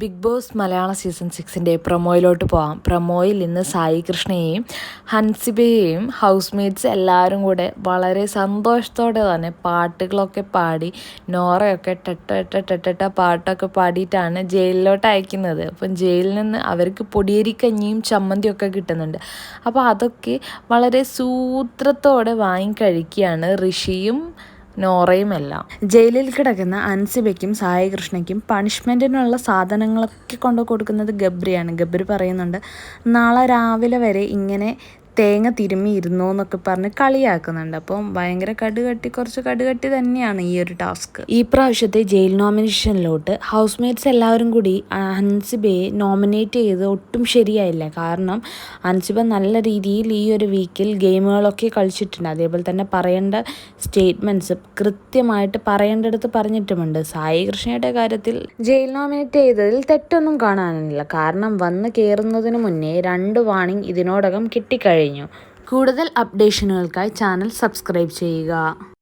Big boss മലയാള season സിക്സിന്റെ പ്രൊമോയിലോട്ട് പോകാം പ്രൊമോയിൽ ഇന്ന് സായി കൃഷ്ണയെയും ഹൻസിബയെയും ഹൗസ് മേറ്റ്സ് എല്ലാവരും കൂടെ വളരെ സന്തോഷത്തോടെ തന്നെ പാട്ടുകളൊക്കെ പാടി നോറയൊക്കെ ടെട്ട ടെട്ട പാട്ടൊക്കെ പാടിയിട്ടാണ് ജയിലിലോട്ട് അയക്കുന്നത്. അപ്പം ജയിലിൽ നിന്ന് അവർക്ക് പൊടിയരിക്കഞ്ഞിയും ചമ്മന്തിയൊക്കെ കിട്ടുന്നുണ്ട്. അപ്പോൾ അതൊക്കെ വളരെ സൂത്രത്തോടെ വാങ്ങിക്കഴിക്കുകയാണ് ഋഷിയും നോറയുമെല്ലാം ജയിലിൽ കിടക്കുന്ന അൻസിബയ്ക്കും സായ കൃഷ്ണയ്ക്കും പണിഷ്മെന്റിനുള്ള സാധനങ്ങളൊക്കെ കൊണ്ടു കൊടുക്കുന്നത് ഗബ്രിയാണ്. ഗബ്രി പറയുന്നുണ്ട് നാളെ രാവിലെ വരെ ഇങ്ങനെ തേങ്ങ തിരുമ്മി ഇരുന്നോ എന്നൊക്കെ പറഞ്ഞ് കളിയാക്കുന്നുണ്ട്. അപ്പം ഭയങ്കര കടുകട്ടി കുറച്ച് കടുകട്ടി തന്നെയാണ് ഈ ഒരു ടാസ്ക്. ഈ പ്രാവശ്യത്തെ ജയിൽ നോമിനേഷനിലോട്ട് ഹൗസ് മേറ്റ്സ് എല്ലാവരും കൂടി അൻസിബയെ നോമിനേറ്റ് ചെയ്ത് ഒട്ടും ശരിയായില്ല. കാരണം അൻസിബ നല്ല രീതിയിൽ ഈ ഒരു വീക്കിൽ ഗെയിമുകളൊക്കെ കളിച്ചിട്ടുണ്ട്. അതേപോലെ തന്നെ പറയേണ്ട സ്റ്റേറ്റ്മെന്റ്സ് കൃത്യമായിട്ട് പറയേണ്ടടുത്ത് പറഞ്ഞിട്ടുമുണ്ട്. സായി കൃഷ്ണയുടെ കാര്യത്തിൽ ജയിൽ നോമിനേറ്റ് ചെയ്തതിൽ തെറ്റൊന്നും കാണാനില്ല. കാരണം വന്ന് കയറുന്നതിന് മുന്നേ രണ്ട് വാണിംഗ് ഇതിനോടകം കിട്ടിക്കഴിഞ്ഞു. കൂടുതൽ അപ്ഡേഷനുകൾക്കായി ചാനൽ സബ്സ്ക്രൈബ് ചെയ്യുക.